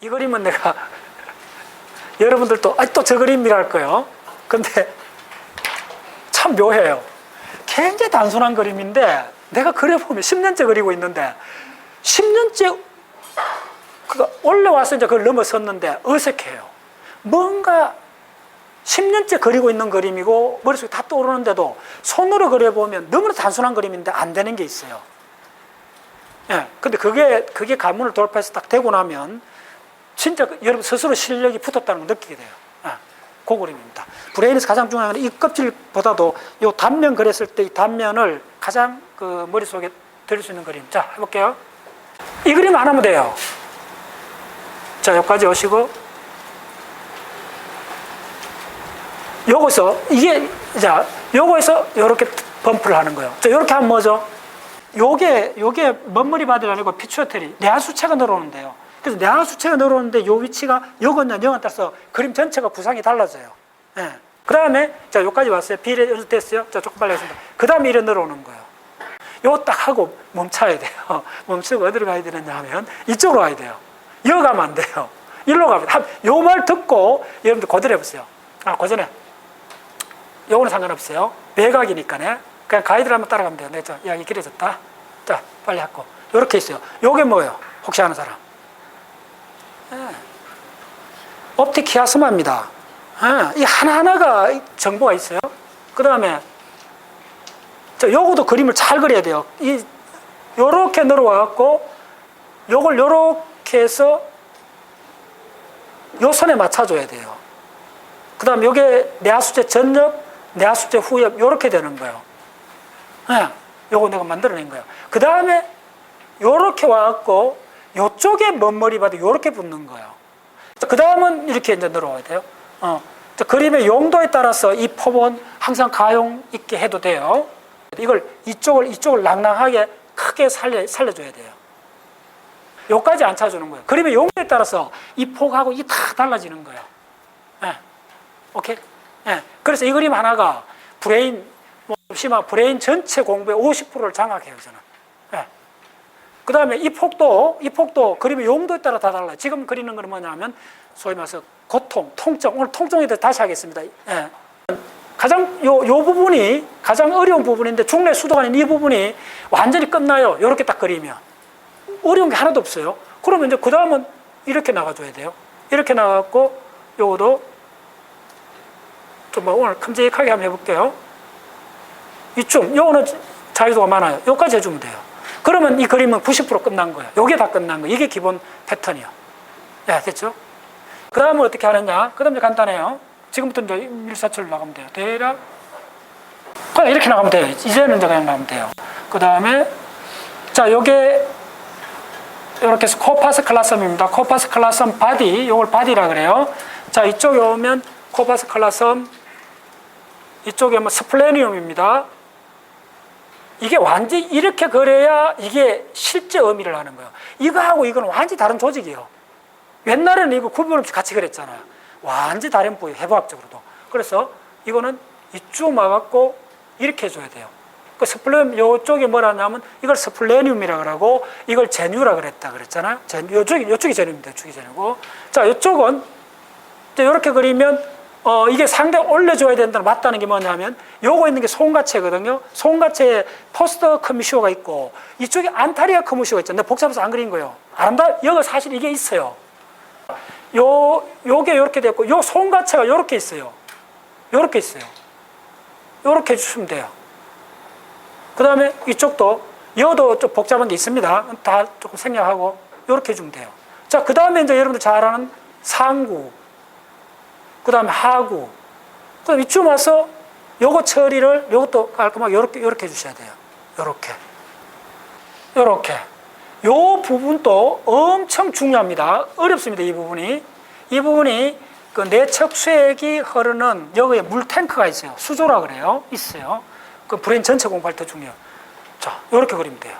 이 그림은 내가 여러분들도 아 또 저 그림이랄 거예요. 근데 참 묘해요. 굉장히 단순한 그림인데 내가 그려보면 10년째 그리고 있는데 10년째 그 올라와서 이제 그걸 넘어섰는데 어색해요. 뭔가 10년째 그리고 있는 그림이고 머릿속에 다 떠오르는데도 손으로 그려보면 너무나 단순한 그림인데 안 되는 게 있어요. 예. 근데 그게, 그게 가문을 돌파해서 딱 되고 나면 진짜 그 여러분 스스로 실력이 붙었다는 걸 느끼게 돼요. 예. 그 그림입니다. 브레인에서 가장 중요한 건 이 껍질보다도 이 단면 그렸을 때 이 단면을 가장 그 머릿속에 들을 수 있는 그림. 자, 해볼게요. 이 그림 안 하면 돼요. 자, 여기까지 오시고. 요거서, 이게, 자, 요거에서 요렇게 범프를 하는 거예요. 자, 요렇게 하면 뭐죠? 요게, 요게 먼머리 바디가 아니고 피추어테리, 뇌하수체가 늘어오는데요. 그래서 뇌하수체가 늘어오는데 요 위치가 요거냐, 요거에 따라서 그림 전체가 구상이 달라져요. 예. 그 다음에, 자, 요까지 왔어요. 비례 연습됐어요. 자, 조금 빨리 하겠습니다. 그 다음에 이래 늘어오는 거예요. 요거 딱 하고 멈춰야 돼요. 멈추고 어디로 가야 되느냐 하면 이쪽으로 가야 돼요. 이어 가면 안 돼요. 일로 가면 요 말 듣고 여러분들 고대로 해보세요. 아, 고전에. 요거는 상관없어요. 외곽이니까네. 그냥 가이드를 한번 따라가면 돼요. 네, 저 이야기 길어졌다. 자, 빨리 하고. 요렇게 있어요. 요게 뭐예요? 혹시 아는 사람? 예. 옵틱 키아스마입니다. 예. 이 하나하나가 정보가 있어요. 그 다음에 자, 요거도 그림을 잘 그려야 돼요. 이, 요렇게 늘어와 갖고, 요걸 요렇게 해서 요 선에 맞춰줘야 돼요. 그 다음 요게 내하수체 전엽, 내하수체 후엽, 요렇게 되는 거예요. 예, 요거 내가 만들어낸 거예요. 그 다음에 요렇게 와갖고, 요쪽에 먼머리 봐도 요렇게 붙는 거예요. 그 다음은 이렇게 이제 늘어와야 돼요. 어. 자, 그림의 용도에 따라서 이 폼은 항상 가용 있게 해도 돼요. 이걸 이쪽을 이쪽을 낭낭하게 크게 살려 살려줘야 돼요. 요까지 안 찾아주는 거예요. 그림의 용도에 따라서 이 폭하고 이 다 달라지는 거예요. 예. 오케이. 예. 그래서 이 그림 하나가 브레인 뭐 심한 브레인 전체 공부의 50%를 장악해요 저는. 예. 그 다음에 이 폭도 이 폭도 그림의 용도에 따라 다 달라요. 지금 그리는 건 뭐냐면 소위 말해서 고통, 통증 오늘 통증에 대해서 다시 하겠습니다. 예. 가장 요, 요 부분이 가장 어려운 부분인데 수도가 아닌 이 부분이 완전히 끝나요. 이렇게 딱 그리면. 어려운 게 하나도 없어요. 그러면 이제 그 다음은 이렇게 나가줘야 돼요. 이렇게 나가고 요거도 좀 뭐 오늘 큼직하게 한번 해볼게요. 이쯤, 요거는 자유도가 많아요. 요까지 해주면 돼요. 그러면 이 그림은 90% 끝난 거예요. 요게 다 끝난 거예요. 이게 기본 패턴이요. 네, 됐죠? 그 다음은 어떻게 하느냐? 그 다음 에 간단해요. 지금부터 이제 일사철로 나가면 돼요. 대략 그냥 이렇게 나가면 돼요. 이제는 이제 그냥 나가면 돼요. 그 다음에 자 요게 이렇게 해서 코파스 클라섬입니다. 코파스 클라섬 바디 요걸 바디라 그래요. 자 이쪽에 오면 코파스 클라섬 이쪽에 뭐 스플레니움입니다. 이게 완전히 이렇게 그려야 이게 실제 의미를 하는 거예요. 이거하고 이거는 완전히 다른 조직이에요. 옛날에는 이거 구분 없이 같이 그랬잖아요. 완전히 다른 부위, 해부학적으로도. 그래서 이거는 이쪽 와갖고 이렇게 해줘야 돼요. 그 스플레 요쪽이 뭐라냐면 이걸 스플레늄이라 그러고 이걸 제뉴라 그랬다 그랬잖아요. 제, 요쪽이 요쪽이 제뉴입니다. 요쪽이 제뉴고. 자, 이쪽은 이렇게 그리면 어, 이게 상당히 올려줘야 된다는 맞다는 게 뭐냐면 요거 있는 게 송가체거든요. 송가체에 포스터 커뮤쇼가 있고 이쪽에 안타리아 커뮤쇼가 있잖아요. 복잡해서 안 그린 거예요. 아름다 여기 사실 이게 있어요. 요, 요게 요렇게 됐고, 요 손가체가 요렇게 있어요. 요렇게 있어요. 요렇게 해주시면 돼요. 그 다음에 이쪽도, 여도 좀 복잡한 게 있습니다. 다 조금 생략하고, 요렇게 해주면 돼요. 자, 그 다음에 이제 여러분들 잘 아는 상구, 그 다음에 하구, 그 다음에 이쯤 와서 요거 처리를, 요것도 깔끔하게 요렇게, 요렇게 해주셔야 돼요. 요렇게. 요렇게. 요 부분도 엄청 중요합니다. 어렵습니다. 이 부분이. 이 부분이 그 내측 수액이 흐르는 여기에 물 탱크가 있어요. 수조라 그래요. 있어요. 그 브레인 전체 공부할 때 중요해요. 자, 요렇게 그리면 돼요.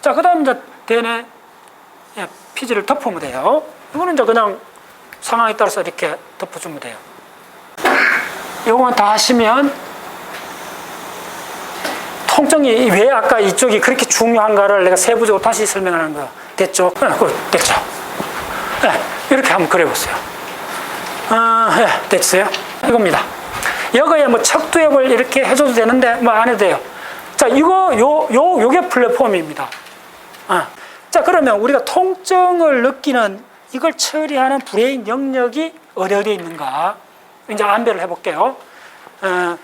자, 그 다음 이제 대뇌 예, 피지를 덮으면 돼요. 이거는 이제 그냥 상황에 따라서 이렇게 덮어주면 돼요. 요거만 다 하시면 통증이 왜 아까 이쪽이 그렇게 중요한가를 내가 세부적으로 다시 설명하는 거 됐죠? 네, 그 됐죠. 네, 이렇게 한번 그려보세요. 아, 네, 됐어요? 이겁니다. 여기에 뭐 척두협을 이렇게 해줘도 되는데 뭐 안 해도 돼요. 자, 이거 요 요 요게 플랫폼입니다. 아, 자 그러면 우리가 통증을 느끼는 이걸 처리하는 브레인 영역이 어디 어디 있는가? 이제 안배를 해볼게요. 어,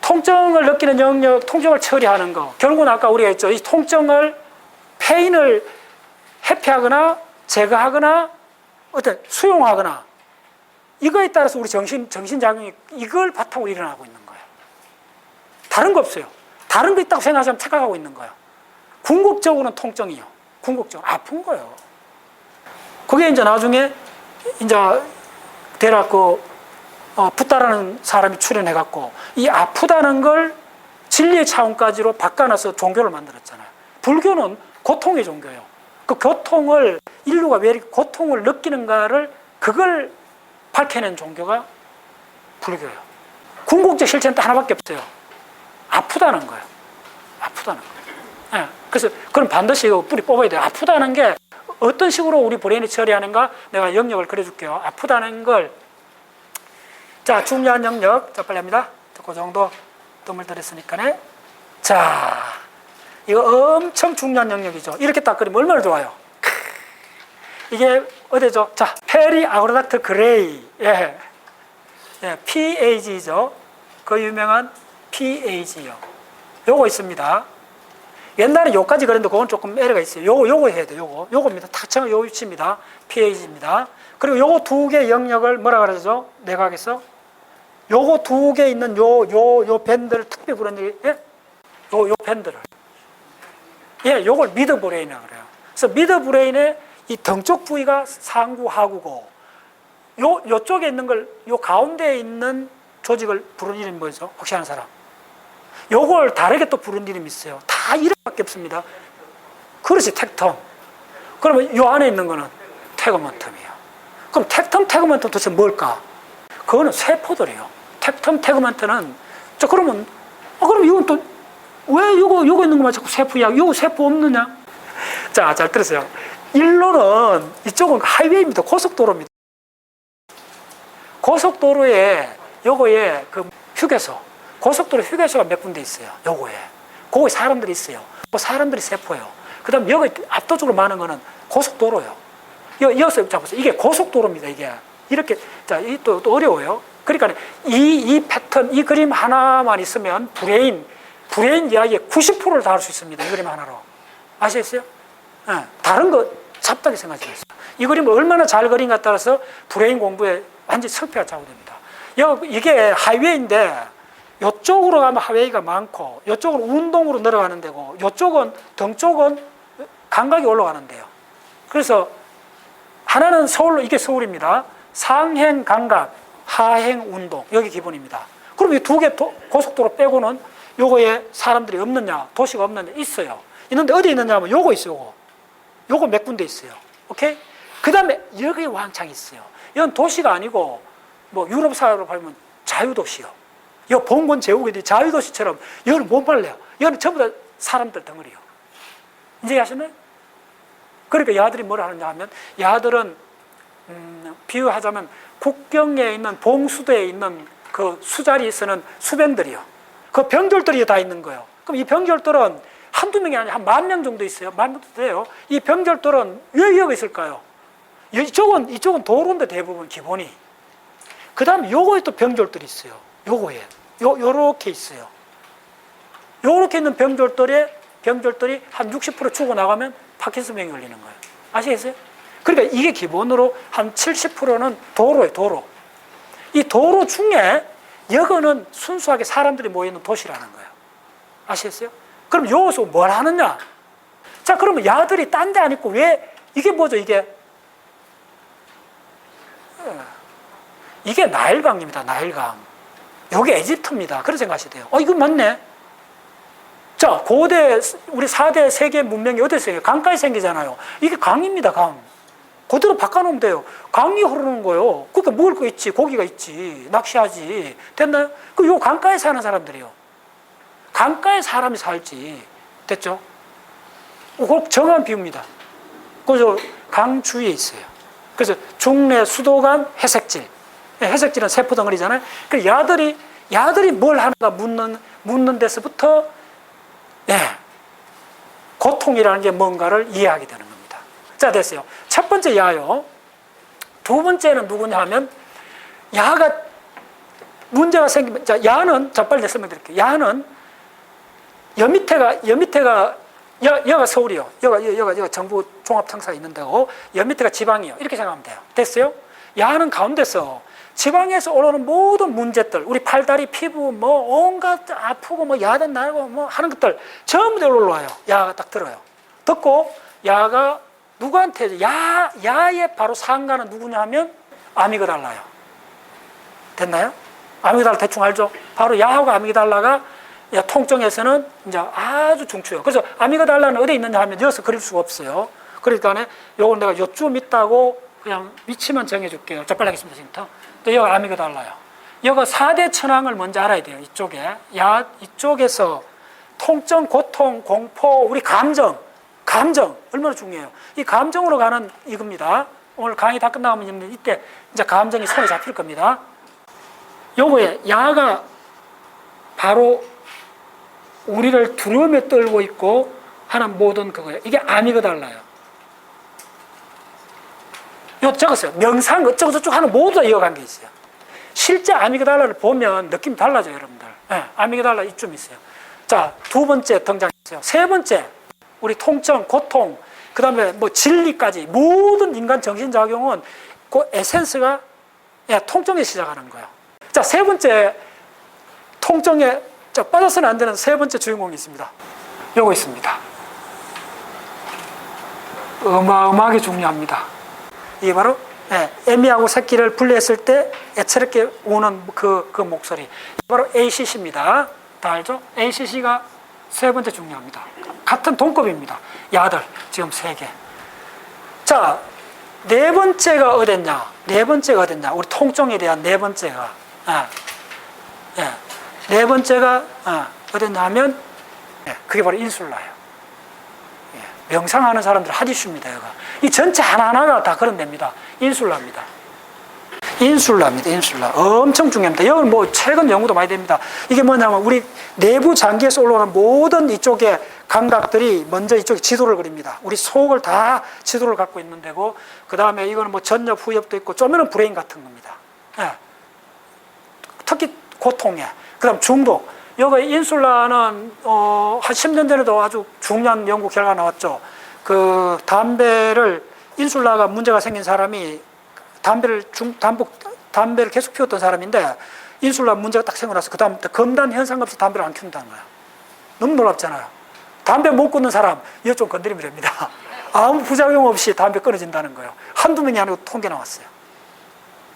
통증을 느끼는 영역, 통증을 처리하는 거. 결국은 아까 우리가 했죠. 이 통증을 페인을 회피하거나 제거하거나 어떤 수용하거나 이거에 따라서 우리 정신 정신작용이 이걸 바탕으로 일어나고 있는 거예요. 다른 거 없어요. 다른 거 있다고 생각하시면 착각하고 있는 거예요. 궁극적으로는 통증이요. 궁극적으로 아픈 거예요. 그게 이제 나중에 이제 대략 그 어, 붓다라는 사람이 출연해갖고 이 아프다는 걸 진리의 차원까지로 바꿔놔서 종교를 만들었잖아요. 불교는 고통의 종교예요. 그 고통을 인류가 왜 이렇게 고통을 느끼는가를 그걸 밝혀낸 종교가 불교예요. 궁극적 실체는 또 하나밖에 없어요. 아프다는 거예요. 아프다는 거예요. 예, 그래서 그럼 반드시 이거 뿌리 뽑아야 돼요. 아프다는 게 어떤 식으로 우리 브레인이 처리하는가 내가 영역을 그려줄게요. 아프다는 걸 자, 중요한 영역. 자, 빨리 합니다. 자, 그 정도 뜸을 들였으니까네. 자, 이거 엄청 중요한 영역이죠. 이렇게 딱 그리면 얼마나 좋아요. 크. 이게 어디죠? 자, 페리 아그로닥트 그레이. 예. 예, PAG죠. 그 유명한 PAG요. 요거 있습니다. 옛날에 요까지 그랬는데 그건 조금 에러가 있어요. 요거, 요거 해야 돼요. 요거. 요겁니다. 탁청 요 위치입니다. PAG입니다. 그리고 요거 두 개 영역을 뭐라 그러죠? 내각에서 요거 두 개 있는 요, 요, 요 밴드를 특별히 부르는 게, 예? 요, 요 밴드를. 예, 요걸 미드 브레인이라고 그래요. 그래서 미드 브레인의 이 등쪽 부위가 상구, 하구고, 요, 요쪽에 있는 걸, 요 가운데에 있는 조직을 부르는 이름이 뭐죠? 혹시 아는 사람? 요걸 다르게 또 부르는 이름이 있어요. 다 이름밖에 없습니다. 그렇지, 텍텀. 그러면 요 안에 있는 거는 태그먼텀이에요. 그럼 텍텀, 태그먼텀 도대체 뭘까? 그거는 세포들이에요. 텍텀, 태그먼트는 저 그러면 아 그럼 이건 또왜 이거 이거 있는 것만 자꾸 세포야? 이거 세포 없느냐? 자, 잘 들으세요. 일로는 이쪽은 하이웨이입니다. 고속도로입니다. 고속도로에 요거에 그 휴게소, 고속도로 휴게소가 몇 군데 있어요. 요거에. 거기 사람들이 있어요. 그 사람들이 세포예요. 그 다음 여기 압도적으로 많은 거는 고속도로요. 여, 여기서 잡보세요. 이게 고속도로입니다. 이게. 이렇게, 자, 이 또, 또 어려워요. 그러니까 이, 이 패턴, 이 그림 하나만 있으면 브레인, 브레인 이야기의 90%를 다 할 수 있습니다. 이 그림 하나로. 아시겠어요? 예, 다른 거 잡다하게 생각하지 마세요. 이 그림을 얼마나 잘 그린가 따라서 브레인 공부에 완전히 성패가 좌우됩니다. 여, 이게 하이웨이인데 이쪽으로 가면 하이웨이가 많고 이쪽은 운동으로 내려가는 데고 이쪽은 등 쪽은 감각이 올라가는 데요. 그래서 하나는 서울로 이게 서울입니다. 상행 감각, 하행 운동 여기 기본입니다. 그럼 이 두 개 고속도로 빼고는 요거에 사람들이 없느냐, 도시가 없느냐 있어요. 있는데 어디 있느냐 하면 요거 있어요. 요거. 요거 몇 군데 있어요. 오케이? 그 다음에 여기 왕창 있어요. 이건 도시가 아니고 뭐 유럽 사회로 보면 자유도시요. 이 봉건 제국인데 자유도시처럼 이거는 못 발래요. 이거는 전부 다 사람들 덩어리요. 이제 아시나요? 그러니까 야들이 뭘 하느냐 하면 야들은 음, 비유하자면 국경에 있는 봉수대에 있는 그 수자리에 쓰는 수병들이요. 그 병졸들이 다 있는 거예요. 그럼 이 병졸들은 한두 명이 아니라 한 만 명 정도 있어요. 만 명도 돼요. 이 병졸들은 왜 여기 있을까요? 이쪽은, 이쪽은 도로인데 대부분 기본이. 그 다음에 요거에 또 병졸들이 있어요. 요거에. 요, 요렇게 있어요. 요렇게 있는 병졸들의 병졸들이 한 60% 죽어나가면 파킨슨병이 걸리는 거예요. 아시겠어요? 그러니까 이게 기본으로 한 70%는 도로예요, 도로. 이 도로 중에 여거는 순수하게 사람들이 모이는 도시라는 거예요. 아시겠어요? 그럼 여기서 뭘 하느냐? 자, 그러면 야들이 딴 데 안 있고 왜, 이게 뭐죠, 이게? 이게 나일강입니다, 나일강. 여기 에집트입니다. 그런 생각하셔야 돼요. 어, 이거 맞네. 자, 고대, 우리 4대 세계 문명이 어디서 생겨요? 강가에 생기잖아요. 이게 강입니다, 강. 그대로 바꿔놓으면 돼요. 강이 흐르는 거예요. 그러니까 먹을 거 있지, 고기가 있지, 낚시하지. 됐나요? 그 요 강가에 사는 사람들이요. 강가에 사람이 살지. 됐죠? 꼭 정한 비유입니다. 그저 강 주위에 있어요. 그래서 중내 수도관 회색질. 예, 회색질은 세포 덩어리잖아요. 그 야들이 야들이 뭘 하는가 묻는 묻는 데서부터 예, 고통이라는 게 뭔가를 이해하게 되는 겁니다. 자 됐어요. 첫 번째 야요. 두 번째는 누구냐 하면 야가 문제가 생기면 자 야는 자 빨리 설명드릴게요. 야는 여 밑에가 여 밑에가 여, 여가 서울이요. 여가 여, 여가 여가 정부 종합청사가 있는 데고 여 밑에가 지방이요. 이렇게 생각하면 돼요. 됐어요? 야는 가운데서 지방에서 올라오는 모든 문제들, 우리 팔다리 피부 뭐 온갖 아프고 뭐 야단 나고 뭐 하는 것들 전부 다 올라와요. 야가 딱 들어요. 듣고 야가 누구한테 야 야의 바로 상가는 누구냐 하면 아미그달라요. 됐나요? 아미그달라 대충 알죠? 바로 야하고 아미그달라가 야, 통증에서는 이제 아주 중추요. 그래서 아미그달라는 어디 있느냐 하면 여기서 그릴 수가 없어요. 그러니까 요걸 내가 요쯤 있다고 그냥 위치만 정해줄게요. 자, 빨리 하겠습니다, 지금부터. 또 여기 아미그달라요. 여기 4대 천왕을 먼저 알아야 돼요. 이쪽에. 야, 이쪽에서 통증, 고통, 공포, 우리 감정, 감정, 얼마나 중요해요. 이 감정으로 가는 이겁니다. 오늘 강의 다 끝나면 이때 이제 감정이 손에 잡힐 겁니다. 요거에 야가 바로 우리를 두려움에 떨고 있고 하는 모든 그거예요. 이게 아미그달라요. 요 적었어요. 명상 어쩌고 저쩌고 하는 모두 다 이어간 게 있어요. 실제 아미그달라를 보면 느낌이 달라져요, 여러분들. 네, 아미그달라 이쯤 있어요. 자, 두 번째 등장했어요. 세 번째, 우리 통증, 고통, 그 다음에 뭐 진리까지 모든 인간 정신작용은 그 에센스가 야, 통증에 시작하는 거예요. 자, 세 번째, 통증에 자, 빠져서는 안 되는 세 번째 주인공이 있습니다. 요거 있습니다. 어마어마하게 중요합니다. 이게 바로 예, 애미하고 새끼를 분리했을 때 애처롭게 우는 그, 그 목소리. 바로 ACC입니다. 다 알죠? ACC가 세 번째 중요합니다. 같은 동급입니다. 야들, 지금 세 개. 자, 네 번째가 어딨냐? 네 번째가 어딨냐? 우리 통증에 대한 네 번째가. 예, 예. 네 번째가 어, 어딨냐 하면 예, 그게 바로 인술라예요. 예, 명상하는 사람들 하디슈입니다. 여가. 이 전체 하나하나가 다 그런 데입니다. 인술라입니다. 인술라입니다. 인술라. 엄청 중요합니다. 여기 뭐 최근 연구도 많이 됩니다. 이게 뭐냐면 우리 내부 장기에서 올라오는 모든 이쪽에 감각들이 먼저 이쪽에 지도를 그립니다. 우리 속을 다 지도를 갖고 있는 데고 그 다음에 이거는 뭐 전엽, 후엽도 있고 쪼면은 브레인 같은 겁니다. 예. 특히 고통에. 그 다음 중독. 여기 인슐라는, 어, 한 10년 전에도 아주 중요한 연구 결과 나왔죠. 그 담배를, 인슐라가 문제가 생긴 사람이 담배를 중, 담복, 담배를 계속 피웠던 사람인데 인슐라 문제가 딱 생겨나서 그 다음부터 검단 현상 없이 담배를 안 피운다는 거야. 너무 놀랍잖아요. 담배 못 끊는 사람, 이거 좀 건드리면 됩니다. 아무 부작용 없이 담배 끊어진다는 거예요. 한두 명이 아니고 통계 나왔어요.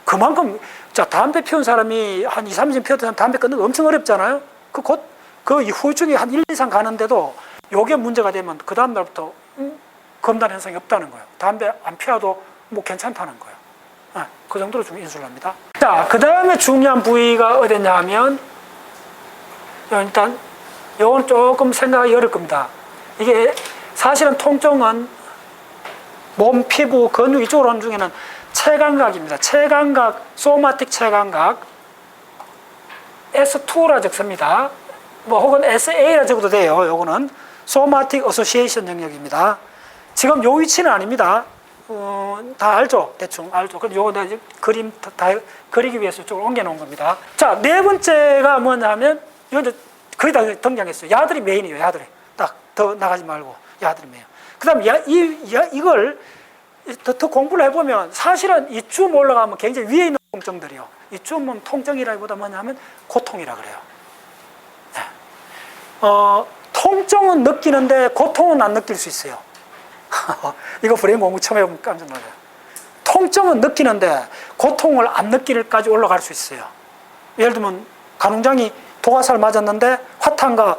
그만큼 자 담배 피운 사람이 한 2, 30년 피웠던 사람 담배 끊는 거 엄청 어렵잖아요. 그 곧 그 후유증이 한 1, 2상 가는데도 요게 문제가 되면 그 다음 날부터 음, 검단 현상이 없다는 거예요. 담배 안 피워도 뭐 괜찮다는 거예요. 아, 그 정도로 좀 인술랍니다. 자, 그 다음에 중요한 부위가 어디냐 하면 일단 요건 조금 생각하기 어려울 겁니다. 이게 사실은 통증은 몸, 피부, 근육 이쪽으로 하는 중에는 체감각입니다. 체감각, 소마틱 체감각 S2라 적습니다. 뭐 혹은 SA라 적어도 돼요. 요거는 소마틱 어소시에이션 영역입니다. 지금 요 위치는 아닙니다. 어, 다 알죠? 대충 알죠? 그럼 요거 내가 그림 다, 다 그리기 위해서 이쪽으로 옮겨 놓은 겁니다. 자, 네 번째가 뭐냐면 이제 거의 다 등장했어요. 야들이 메인이에요. 야들이 딱 더 나가지 말고 야들이 메인. 그 다음 야, 이 야, 이걸 더, 더 공부를 해보면 사실은 이쯤 올라가면 굉장히 위에 있는 통증들이요. 이쯤은 통증이라기보다 뭐냐면 고통이라 그래요. 네. 어, 통증은 느끼는데 고통은 안 느낄 수 있어요. 이거 브레인 공부 처음 해보면 깜짝 놀라요. 통증은 느끼는데 고통을 안 느낄까지 올라갈 수 있어요. 예를 들면 간홍장이 도화살 맞았는데 화탄가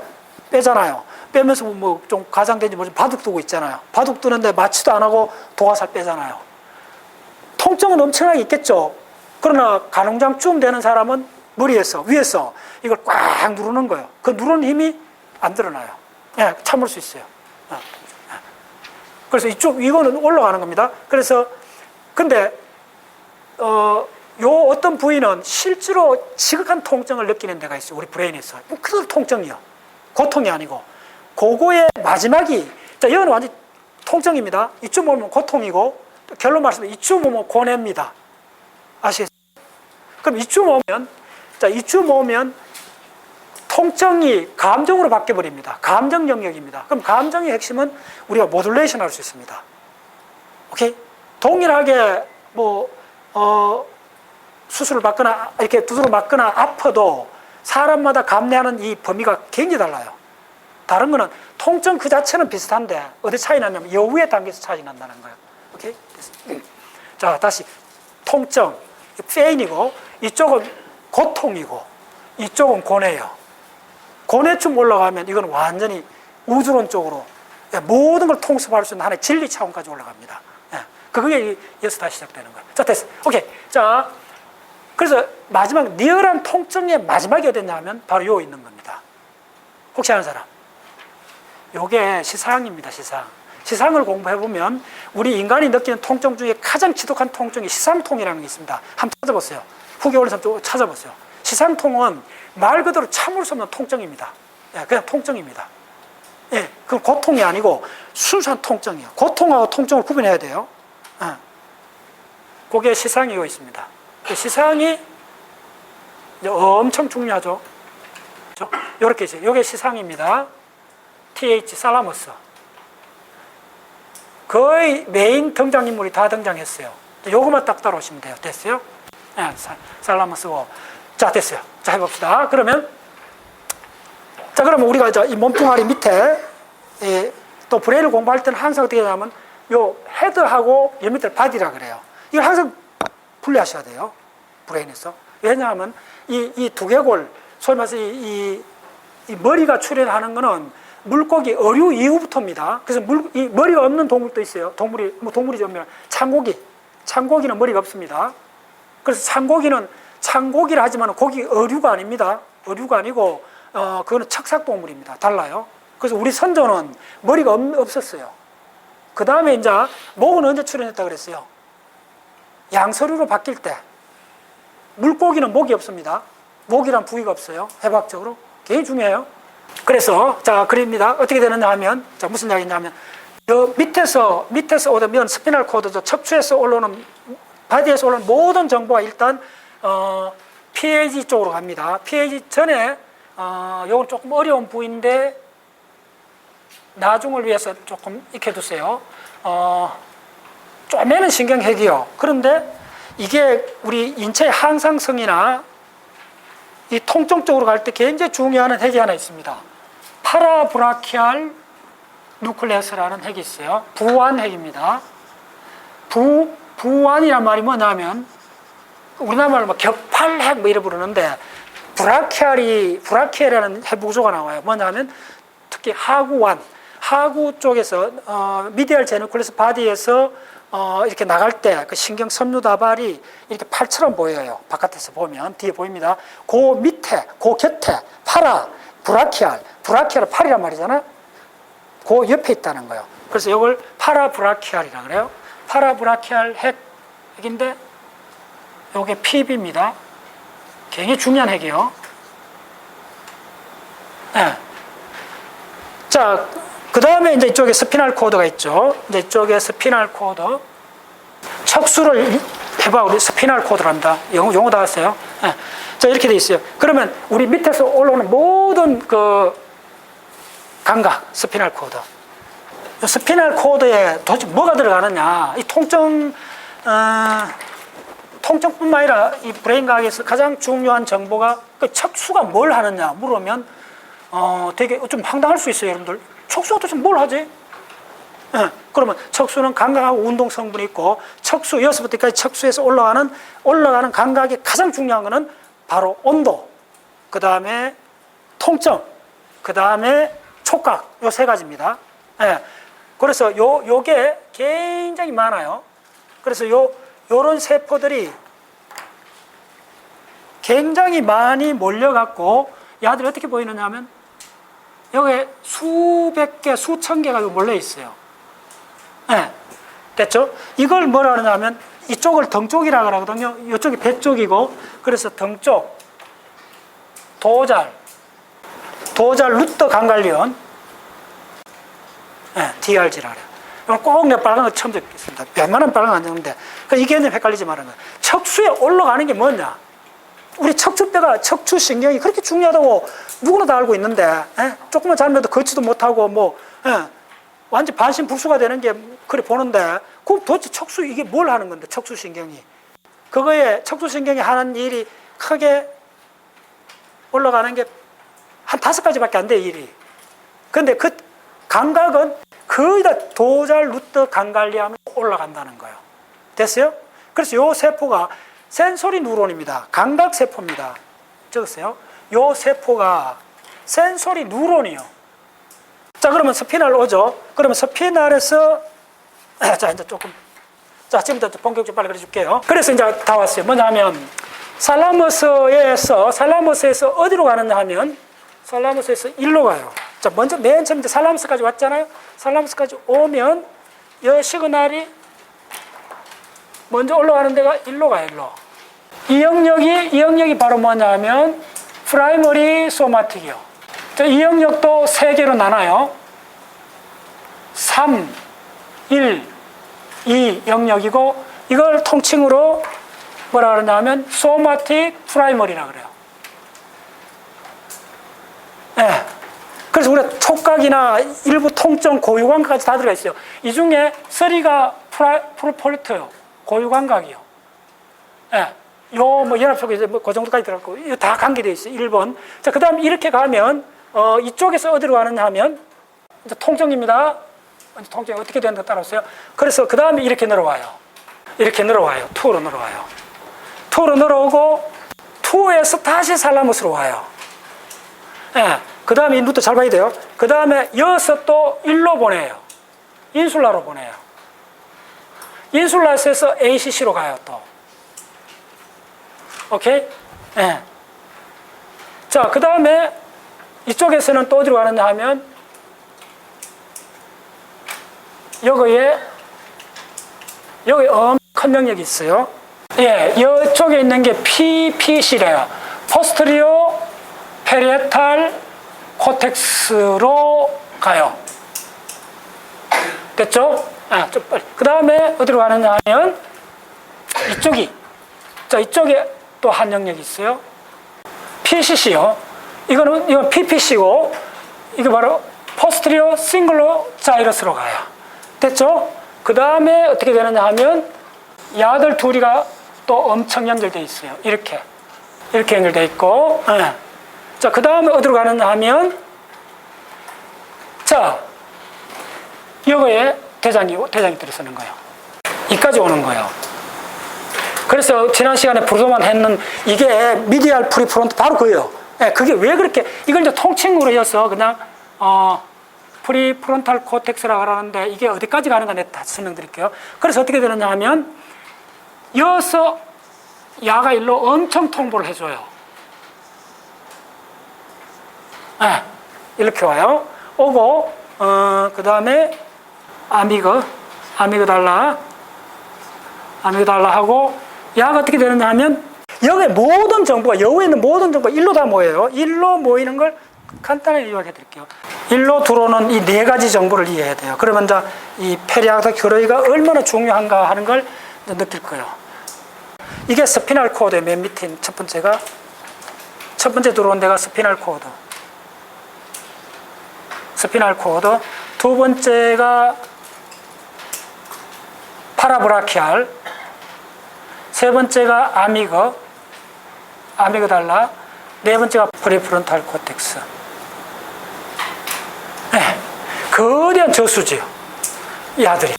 빼잖아요. 빼면서 뭐 좀 가장된지 뭐지 바둑 두고 있잖아요. 바둑 두는데 마취도 안 하고 도화살 빼잖아요. 통증은 엄청나게 있겠죠. 그러나 간홍장쯤 되는 사람은 머리에서 위에서 이걸 꽉 누르는 거예요. 그 누르는 힘이 안 드러나요. 예, 참을 수 있어요. 예. 그래서 이쪽 이거는 올라가는 겁니다. 그래서 근데 어, 요 어떤 부위는 실제로 지극한 통증을 느끼는 데가 있어요. 우리 브레인에서. 그 통증이요. 고통이 아니고. 그거의 마지막이, 자, 이거는 완전 통증입니다. 이쯤 오면 고통이고, 결론 말씀은 이쯤 오면 고뇌입니다. 아시겠어요? 그럼 이쯤 오면, 자, 이쯤 오면 통증이 감정으로 바뀌어 버립니다. 감정 영역입니다. 그럼 감정의 핵심은 우리가 모듈레이션 할 수 있습니다. 오케이? 동일하게 뭐, 어, 수술을 받거나 이렇게 두드러 맞거나 아파도 사람마다 감내하는 이 범위가 굉장히 달라요. 다른 거는 통증 그 자체는 비슷한데 어디 차이 나냐면 여우의 단계에서 차이 난다는 거예요. 오케이? 자, 다시 통증, 페인이고 이쪽은 고통이고 이쪽은 고뇌예요. 고뇌쯤 올라가면 이건 완전히 우주론 쪽으로 예, 모든 걸 통습할 수 있는 하나의 진리 차원까지 올라갑니다. 예, 그게 여기서 다시 시작되는 거예요. 자, 됐어. 오케이. 자, 그래서 마지막 리얼한 통증의 마지막이 어딨냐 하면 바로 요 있는 겁니다. 혹시 아는 사람? 요게 시상입니다, 시상. 시상을 공부해 보면 우리 인간이 느끼는 통증 중에 가장 지독한 통증이 시상통이라는 게 있습니다. 한번 찾아보세요. 사람 좀 찾아보세요. 시상통은 말 그대로 참을 수 없는 통증입니다. 예, 그냥 통증입니다. 예, 그 고통이 아니고 순수한 통증이에요. 고통하고 통증을 구분해야 돼요. 예. 그게 시상이 요 있습니다. 그 시상이 이제 엄청 중요하죠. 이렇게 있어요. 이게 시상입니다. TH 살라머스. 거의 메인 등장인물이 다 등장했어요. 요것만 딱 따라오시면 돼요. 됐어요? 네, 살라머스고. 자, 됐어요. 자, 해봅시다. 그러면, 자, 그러면 우리가 이제 이 몸뚱아리 밑에, 예, 또 브레인을 공부할 때는 항상 어떻게 하냐면, 요 헤드하고 요 밑에 바디라 그래요. 이걸 항상 분리하셔야 돼요. 브레인에서. 왜냐하면 이, 이 두개골, 소위 말해서 이, 이, 이 머리가 출현하는 거는 물고기 어류 이후부터입니다. 그래서 물, 이 머리가 없는 동물도 있어요. 동물이, 뭐 동물이죠. 면 창고기. 창고기는 머리가 없습니다. 그래서 창고기는 창고기를 하지만 고기 어류가 아닙니다. 어류가 아니고, 어, 그거는 척삭동물입니다. 달라요. 그래서 우리 선조는 머리가 없, 없었어요. 그 다음에 이제 목은 언제 출현했다 그랬어요? 양서류로 바뀔 때 물고기는 목이 없습니다. 목이란 부위가 없어요. 해부학적으로 굉장히 중요해요. 그래서 자 그립니다. 어떻게 되느냐 하면 자 무슨 이야기냐 하면 저 밑에서 밑에서 오면 스피널 코드죠. 척추에서 올라오는 바디에서 올라오는 모든 정보가 일단 어, PAG 쪽으로 갑니다. PAG 전에 어, 요건 조금 어려운 부위인데 나중을 위해서 조금 익혀두세요. 어, 쪼매는 신경핵이요. 그런데 이게 우리 인체의 항상성이나 이 통증 쪽으로 갈 때 굉장히 중요한 핵이 하나 있습니다. 파라브라키알 누클레스라는 핵이 있어요. 부완 핵입니다. 부, 부완이란 말이 뭐냐면 우리나라 말로 뭐 격팔핵 뭐 이래 부르는데 브라키알이 브라키알이라는 핵 구조가 나와요. 뭐냐면 특히 하구완 하구 쪽에서 어, 미디얼 제누클레스 바디에서 어, 이렇게 나갈 때 그 신경 섬유 다발이 이렇게 팔처럼 보여요. 바깥에서 보면 뒤에 보입니다. 그 밑에, 그 곁에 파라 브라키알, 브라키알 팔이란 말이잖아. 그 옆에 있다는 거예요. 그래서 이걸 파라 브라키알이라 그래요. 파라 브라키알 핵인데 이게 PB입니다. 굉장히 중요한 핵이요. 네. 자, 그 다음에 이제 이쪽에 스피널 코드가 있죠. 이제 이쪽에 스피널 코드. 척수를 해봐. 우리 스피널 코드란다. 용어, 용어 다 왔어요. 네. 자, 이렇게 돼 있어요. 그러면 우리 밑에서 올라오는 모든 그 감각, 스피널 코드. 이 스피널 코드에 도대체 뭐가 들어가느냐. 이 통증, 어, 통증뿐만 아니라 이 브레인 과학에서 가장 중요한 정보가 그 척수가 뭘 하느냐 물으면 어, 되게 좀 황당할 수 있어요, 여러분들. 척수가 도대체 뭘 하지? 예, 그러면 척수는 감각하고 운동 성분이 있고 척수 여섯부터 까지 척수에서 올라가는 올라가는 감각이 가장 중요한 거는 바로 온도, 그 다음에 통증, 그 다음에 촉각 요 세 가지입니다. 예, 그래서 요 요게 굉장히 많아요. 그래서 요 요런 세포들이 굉장히 많이 몰려갖고 야들이 어떻게 보이느냐 하면 여기에 수백 개, 수천 개가 몰려 있어요. 예. 됐죠? 이걸 뭐라 그러냐면 이쪽을 등 쪽이라 그러거든요. 이쪽이 배 쪽이고 그래서 등 쪽 도잘 도잘 루터 강관련 예, DRG라 그래요. 이건 꼭 내가 빨간 거 처음 듣겠습니다. 웬만하면 빨간 거안 적는데 그러니까 이 개념 헷갈리지 말아요. 척추에 올라가는 게 뭐냐? 우리 척추뼈가 척추 신경이 그렇게 중요하다고 누구나 다 알고 있는데 예? 조금만 잘못해도 걷지도 못하고 뭐 예? 완전 반신불수가 되는 게 그래 보는데 그 도대체 척수 이게 뭘 하는 건데 척추신경이 그거에 척추신경이 하는 일이 크게 올라가는 게 한 다섯 가지밖에 안 돼 일이 근데 그 감각은 거의 다 도잘 루터 강갈리하면 올라간다는 거예요 됐어요? 그래서 요 세포가 센소리 뉴런입니다 감각 세포입니다 적었어요? 요 세포가 센소리 뉴런이요 자 그러면 스피날 오죠. 그러면 스피날에서 자 이제 조금 자 지금부터 본격적으로 빨리 그려 줄게요. 그래서 이제 다 왔어요. 뭐냐면 살라머스에서 살라머스에서 어디로 가느냐 하면 살라머스에서 일로 가요. 자 먼저 맨 처음 이제 살라머스까지 왔잖아요. 살라머스까지 오면 이 시그널이 먼저 올라가는 데가 일로 가요. 일로. 이 영역이 이 영역이 바로 뭐냐면 프라이머리 소마틱이요. 자, 이 영역도 세 개로 나눠요. 3, 1, 2 영역이고 이걸 통칭으로 뭐라 그러냐면 소마틱 프라이머리라 그래요. 예. 그래서 우리가 촉각이나 일부 통증, 고유감각까지 다 들어가 있어요. 이 중에 서리가 프로폴리트요. 고유감각이요. 예. 요, 뭐, 연합촉이 이제 뭐그 정도까지 들어갔고, 이거 다 관계되어 있어요. 1번. 자, 그 다음 이렇게 가면, 어, 이쪽에서 어디로 가느냐 하면, 이제 통증입니다. 이제 통증이 어떻게 되는가 따라오세요. 그래서 그 다음에 이렇게 늘어와요. 이렇게 늘어와요. 투로 늘어와요. 투로 늘어오고, 투에서 다시 살라무스로 와요. 예. 그 다음에 이 루트 잘 봐야 돼요. 그 다음에 여섯 또 일로 보내요. 인슐라로 보내요. 인슐라스에서 ACC로 가요, 또. 오케이? 예. 자, 그 다음에 이쪽에서는 또 어디로 가느냐 하면 여기에 여기 엄청 큰 명령이 있어요. 예, 이쪽에 있는 게 PPC래요. 포스트리오 페리에탈 코텍스로 가요. 됐죠? 아, 좀 빨리. 그 다음에 어디로 가느냐 하면 이쪽이 자, 이쪽에 또 한 영역이 있어요. PCC요. 이거는, 이건 PPC고, 이게 바로 포스트리오 싱글로 자이러스로 가요. 됐죠? 그 다음에 어떻게 되느냐 하면, 야들 둘이가 또 엄청 연결되어 있어요. 이렇게. 이렇게 연결되어 있고, 예. 자, 그 다음에 어디로 가느냐 하면, 자, 여기에 대장이, 대장이 들어서는 거예요. 이까지 오는 거예요. 그래서 지난 시간에 부르도만 했는 이게 미디알 프리프론트 바로 그예요. 예, 그게 왜 그렇게 이걸 이제 통칭으로 해서 그냥 어 프리프론탈 코텍스라고 하는데 이게 어디까지 가는가 내가 다 설명드릴게요. 그래서 어떻게 되느냐 하면 여서 야가 일로 엄청 통보를 해줘요. 예, 이렇게 와요. 오고 어, 그 다음에 아미그 아미그 달라 아미그 달라 하고 야가 어떻게 되느냐 하면 여기 모든 정보가 여기에 있는 모든 정보가 일로 다 모여요. 일로 모이는 걸 간단하게 요약해 드릴게요. 일로 들어오는 이 네 가지 정보를 이해해야 돼요. 그러면 이제 이 페리아다 교로이가 얼마나 중요한가 하는 걸 느낄 거예요. 이게 스피널 코드의 맨 밑에 첫 번째가 첫 번째 들어온 데가 스피널 코드. 스피널 코드. 두 번째가 파라브라키알. 세 번째가 아미거, 아미그달라. 네 번째가 프리프론탈 코텍스. 네, 거대한 저수지요. 이 아들이.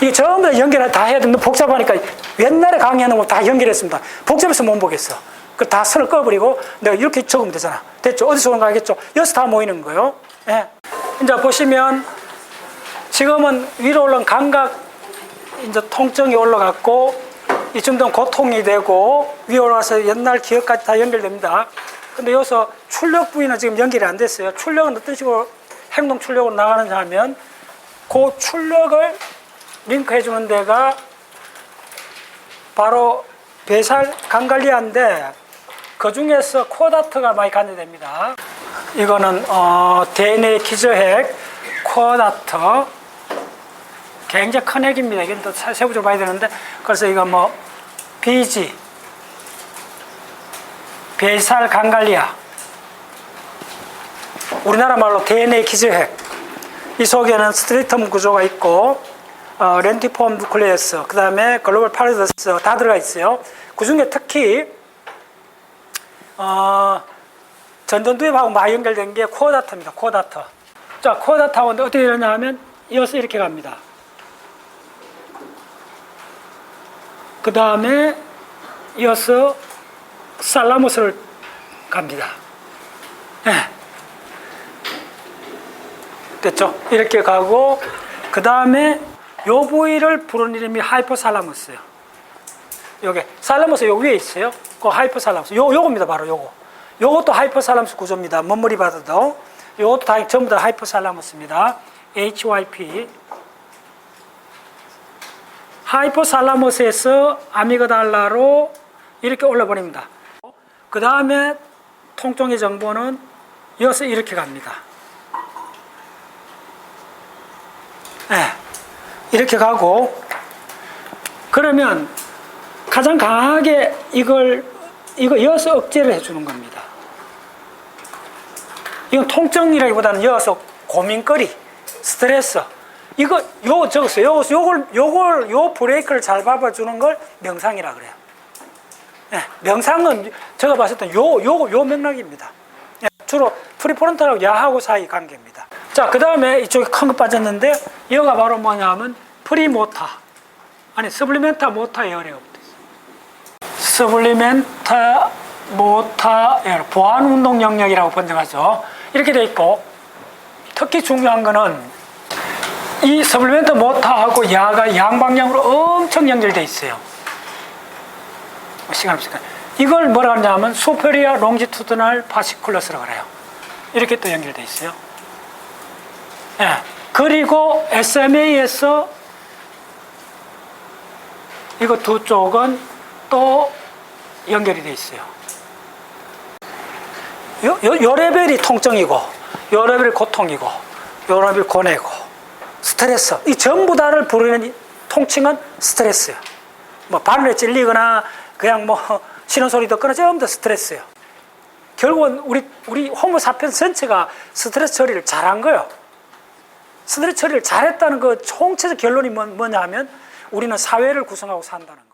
이게 전부 다 연결 다 해야 되는데 복잡하니까 옛날에 강의하는 거 다 연결했습니다. 복잡해서 못 보겠어. 그 다 선을 꺼버리고 내가 이렇게 적으면 되잖아. 됐죠? 어디서 오는가 알겠죠? 여기서 다 모이는 거예요. 예. 이제 보시면 지금은 위로 올라온 감각 이제 통증이 올라갔고 이쯤 되면 고통이 되고 위에 올라가서 옛날 기억까지 다 연결됩니다. 근데 여기서 출력 부위는 지금 연결이 안 됐어요. 출력은 어떤 식으로 행동 출력으로 나가느냐 하면 그 출력을 링크해 주는 데가 바로 배살 강갈리아인데 그 중에서 코다트가 많이 관여됩니다. 이거는 어, DNA 기저핵 코다트 굉장히 큰 핵입니다. 이건 또 세- 세부적으로 봐야 되는데 그래서 이거 뭐 BG 배살 강갈리아. 우리나라 말로 DNA 기저핵. 이 속에는 스트리텀 구조가 있고 어, 렌티폼 누클레어스 그 다음에 글로벌 파라더스 다 들어가 있어요. 그 중에 특히 어, 전전두엽하고 많이 연결된 게 코어다터입니다 코어다터 자 코어다터하고 어떻게 되냐 하면 이어서 이렇게 갑니다 그 다음에 이어서 살라모스를 갑니다 예. 됐죠? 이렇게 가고 그 다음에 요 부위를 부르는 이름이 하이포살라무스예요. 요게 살라무스 요 위에 있어요. 그 하이포살라무스. 요 요겁니다. 바로 요거. 요것도 하이포살라무스 구조입니다. 먼머리 받아도 요것도 다 전부 다 하이포살라무스입니다. HYP 하이포살라무스에서 아미그달라로 이렇게 올라버립니다. 그 다음에 통증의 정보는 이어서 이렇게 갑니다. 네, 이렇게 가고 그러면 가장 강하게 이걸 이거 이어서 억제를 해주는 겁니다. 이건 통증이라기보다는 이어서 고민거리, 스트레스 이거 요 적었어요. 요 요걸 요걸 요 브레이크를 잘 밟아 주는 걸 명상이라 그래요. 네, 명상은 제가 봤을 때 요 요 요 맥락입니다. 예, 주로 프리프론탈하고 야하고 사이 관계입니다. 자, 그 다음에 이쪽에 큰 거 빠졌는데, 이거가 바로 뭐냐 하면 프리모타. 아니, 서블리멘타 모타 있어요. 서블리멘타 모타 에어, 보안 운동 영역이라고 번역하죠. 이렇게 돼 있고, 특히 중요한 거는 이 서블리멘트 모타하고 야가 양방향으로 엄청 연결돼 있어요. 시간 없으니까. 이걸 뭐라 하냐면 수페리아 롱지투드널 파시쿨러스라고 그래요. 이렇게 또 연결돼 있어요. 예. 그리고 SMA에서 이거 두 쪽은 또 연결이 돼 있어요. 요, 레벨이 통증이고, 요 레벨이 고통이고, 요 레벨이 고뇌고, 스트레스. 이 전부 다를 부르는 이 통칭은 스트레스예요. 뭐 바늘에 찔리거나 그냥 뭐 신호 소리 듣거나 전부 다 스트레스예요. 결국은 우리 우리 호모 사피ens 전체가 스트레스 처리를 잘한 거예요. 스트레스 처리를 잘했다는 그 총체적 결론이 뭐- 뭐냐 하면 우리는 사회를 구성하고 산다는 거예요.